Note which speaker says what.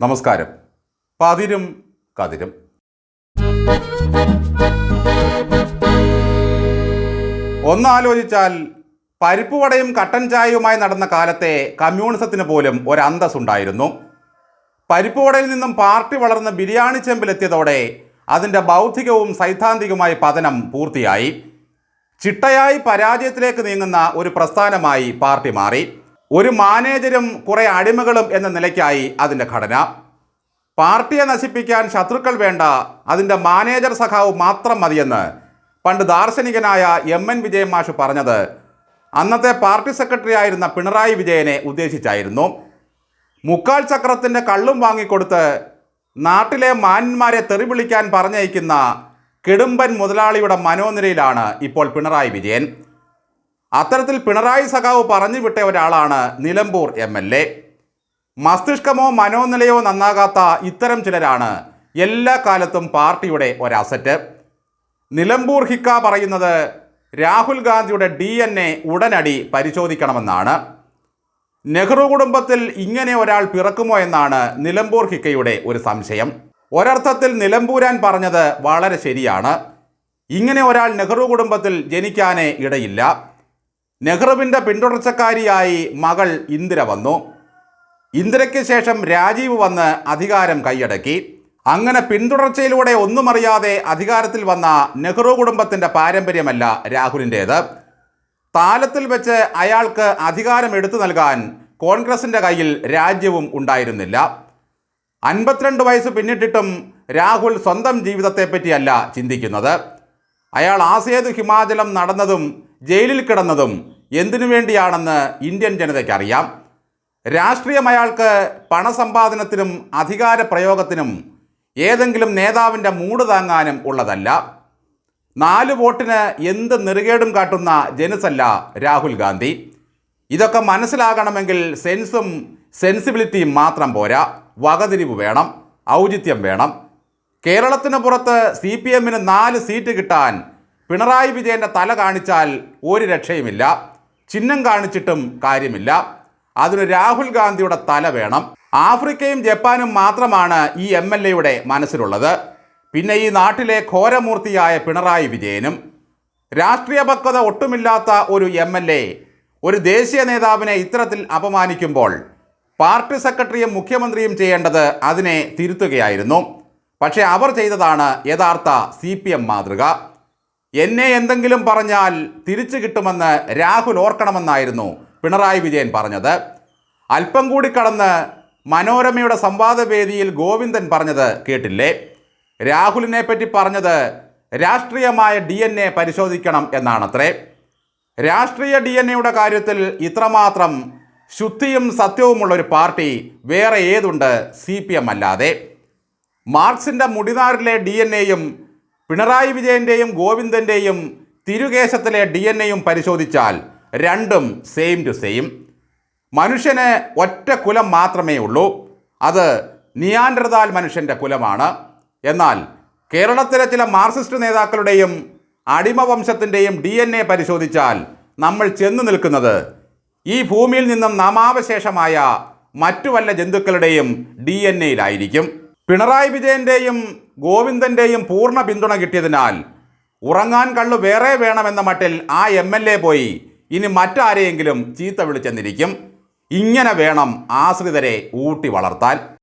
Speaker 1: നമസ്കാരം. പതിരും കതിരും. ഒന്നാലോചിച്ചാൽ പരിപ്പുവടയും കട്ടൻ ചായയുമായി നടന്ന കാലത്തെ കമ്മ്യൂണിസത്തിന് പോലും ഒരു അന്തസ്സുണ്ടായിരുന്നു പരിപ്പുവടയിൽ നിന്നും പാർട്ടി വളർന്ന് ബിരിയാണി ചെമ്പിലെത്തിയതോടെ അതിന്റെ ബൗദ്ധികവും സൈദ്ധാന്തികവുമായ പതനം പൂർത്തിയായി. ചിട്ടയായി പരാജയത്തിലേക്ക് നീങ്ങുന്ന ഒരു പ്രസ്ഥാനമായി പാർട്ടി മാറി. ഒരു മാനേജരും കുറെ അടിമകളും എന്ന നിലയ്ക്കായി അതിന്റെ ഘടന. പാർട്ടിയെ നശിപ്പിക്കാൻ ശത്രുക്കൾ വേണ്ട അതിന്റെ മാനേജർ സഖാവ് മാത്രം മതിയെന്ന് പണ്ട് ദാർശനികനായ എം എൻ വിജയൻ മാഷ് പറഞ്ഞത്. അന്നത്തെ പാർട്ടി സെക്രട്ടറി ആയിരുന്ന പിണറായി വിജയനെ ഉദ്ദേശിച്ചായിരുന്നു. മുക്കാൽ ചക്രത്തിന്റെ കള്ളും വാങ്ങിക്കൊടുത്ത് നാട്ടിലെ മാന്യന്മാരെ തെറി വിളിക്കാൻ പറഞ്ഞയക്കുന്ന കെടുമ്പൻ മുതലാളിയുടെ മനോനിരയിലാണ് ഇപ്പോൾ പിണറായി വിജയൻ. അത്തരത്തിൽ പിണറായി സഖാവ് പറഞ്ഞു വിട്ട ഒരാളാണ് നിലമ്പൂർ എം എൽ എ. മസ്തിഷ്കമോ മനോനിലയോ നന്നാകാത്ത ഇത്തരം ചിലരാണ് എല്ലാ കാലത്തും പാർട്ടിയുടെ ഒരസറ്റ്. നിലമ്പൂർ ഹിക്ക പറയുന്നത് രാഹുൽ ഗാന്ധിയുടെ ഡി എൻ എ ഉടനടി പരിശോധിക്കണമെന്നാണ്. നെഹ്റു കുടുംബത്തിൽ ഇങ്ങനെ ഒരാൾ പിറക്കുമോ എന്നാണ് നിലമ്പൂർ ഹിക്കയുടെ ഒരു സംശയം. ഒരർത്ഥത്തിൽ നിലമ്പൂരാൻ പറഞ്ഞത് വളരെ ശരിയാണ്. ഇങ്ങനെ ഒരാൾ നെഹ്റു കുടുംബത്തിൽ ജനിക്കാനേ ഇടയില്ല. നെഹ്റുവിന്റെ പിന്തുടർച്ചക്കാരിയായി മകൾ ഇന്ദിര വന്നു. ഇന്ദിരയ്ക്ക് ശേഷം രാജീവ് വന്ന് അധികാരം കൈയടക്കി. അങ്ങനെ പിന്തുടർച്ചയിലൂടെ ഒന്നും അറിയാതെ അധികാരത്തിൽ വന്ന നെഹ്റു കുടുംബത്തിന്റെ പാരമ്പര്യമല്ല രാഹുലിന്റേത്. താലത്തിൽ വെച്ച് അയാൾക്ക് അധികാരം എടുത്തു നൽകാൻ കോൺഗ്രസിന്റെ കയ്യിൽ രാജ്യവും ഉണ്ടായിരുന്നില്ല. അൻപത്തിരണ്ട് വയസ്സ് പിന്നിട്ടിട്ടും രാഹുൽ സ്വന്തം ജീവിതത്തെപ്പറ്റിയല്ല ചിന്തിക്കുന്നത്. അയാൾ ആസേതു ഹിമാചലം നടന്നതും ജയിലിൽ കിടന്നതും എന്തിനു വേണ്ടിയാണെന്ന് ഇന്ത്യൻ ജനതയ്ക്കറിയാം. രാഷ്ട്രീയം അയാൾക്ക് പണസമ്പാദനത്തിനും അധികാര പ്രയോഗത്തിനും ഏതെങ്കിലും നേതാവിന്റെ മൂട് താങ്ങാനും ഉള്ളതല്ല. നാല് വോട്ടിന് എന്ത് നെറുകേടും കാട്ടുന്ന ജനസല്ല രാഹുൽ ഗാന്ധി. ഇതൊക്കെ മനസ്സിലാകണമെങ്കിൽ സെൻസും സെൻസിബിലിറ്റിയും മാത്രം പോരാ. വകതിരിവ് വേണം ഔചിത്യം വേണം. കേരളത്തിന് പുറത്ത് സി പി എമ്മിന് നാല് സീറ്റ് കിട്ടാൻ പിണറായി വിജയന്റെ തല കാണിച്ചാൽ ഒരു രക്ഷയുമില്ല ചിഹ്നം കാണിച്ചിട്ടും കാര്യമില്ല. അതിന് രാഹുൽ ഗാന്ധിയുടെ തല വേണം. ആഫ്രിക്കയും ജപ്പാനും മാത്രമാണ് ഈ എം എൽ എയുടെ മനസ്സിലുള്ളത്. പിന്നെ ഈ നാട്ടിലെ ഘോരമൂർത്തിയായ പിണറായി വിജയനും രാഷ്ട്രീയ പക്വത ഒട്ടുമില്ലാത്ത ഒരു എം എൽ എ ഒരു ദേശീയ നേതാവിനെ ഇത്തരത്തിൽ അപമാനിക്കുമ്പോൾ പാർട്ടി സെക്രട്ടറിയും മുഖ്യമന്ത്രിയും ചെയ്യേണ്ടത് അതിനെ തിരുത്തുകയായിരുന്നു. പക്ഷേ അവർ ചെയ്തതാണ് യഥാർത്ഥ സി പി എം മാതൃക. എന്നെ എന്തെങ്കിലും പറഞ്ഞാൽ തിരിച്ചു കിട്ടുമെന്ന് രാഹുൽ ഓർക്കണമെന്നായിരുന്നു പിണറായി വിജയൻ പറഞ്ഞത്. അല്പം കൂടി കടന്ന് മനോരമയുടെ സംവാദവേദിയിൽ ഗോവിന്ദൻ പറഞ്ഞത് കേട്ടില്ലേ? രാഹുലിനെ പറ്റി പറഞ്ഞത് രാഷ്ട്രീയമായ ഡി എൻ എ പരിശോധിക്കണം എന്നാണത്രേ. രാഷ്ട്രീയ ഡി എൻ എയുടെ കാര്യത്തിൽ ഇത്രമാത്രം ശുദ്ധിയും സത്യവുമുള്ള ഒരു പാർട്ടി വേറെ ഏതുണ്ട് സി പി എം അല്ലാതെ. മാർക്സിന്റെ മുടിനാറിലെ ഡി എൻ എയും പിണറായി വിജയന്റെയും ഗോവിന്ദന്റെയും തിരുകേശത്തിലെ ഡി എൻ എയും പരിശോധിച്ചാൽ രണ്ടും സെയിം ടു സെയിം മനുഷ്യന് ഒറ്റ കുലം മാത്രമേ ഉള്ളൂ. അത് നിയാൻഡ്രതാൽ മനുഷ്യന്റെ കുലമാണ്. എന്നാൽ കേരളത്തിലെ ചില മാർക്സിസ്റ്റ് നേതാക്കളുടെയും അടിമവംശത്തിന്റെയും ഡി എൻ എ പരിശോധിച്ചാൽ നമ്മൾ ചെന്നു നിൽക്കുന്നത് ഈ ഭൂമിയിൽ നിന്നും നാമാവശേഷമായ മറ്റു വല്ല ജന്തുക്കളുടെയും ഡി എൻ എയിലായിരിക്കും പിണറായി വിജയന്റെയും ഗോവിന്ദന്റെയും പൂർണ പിന്തുണ കിട്ടിയതിനാൽ ഉറങ്ങാൻ കള്ളു വേറെ വേണമെന്ന മട്ടിൽ ആ എം എൽ എ പോയി. ഇനി മറ്റാരെയെങ്കിലും ചീത്ത വിളിച്ചെന്നിരിക്കും. ഇങ്ങനെ വേണം ആശ്രിതരെ ഊട്ടി വളർത്താൻ.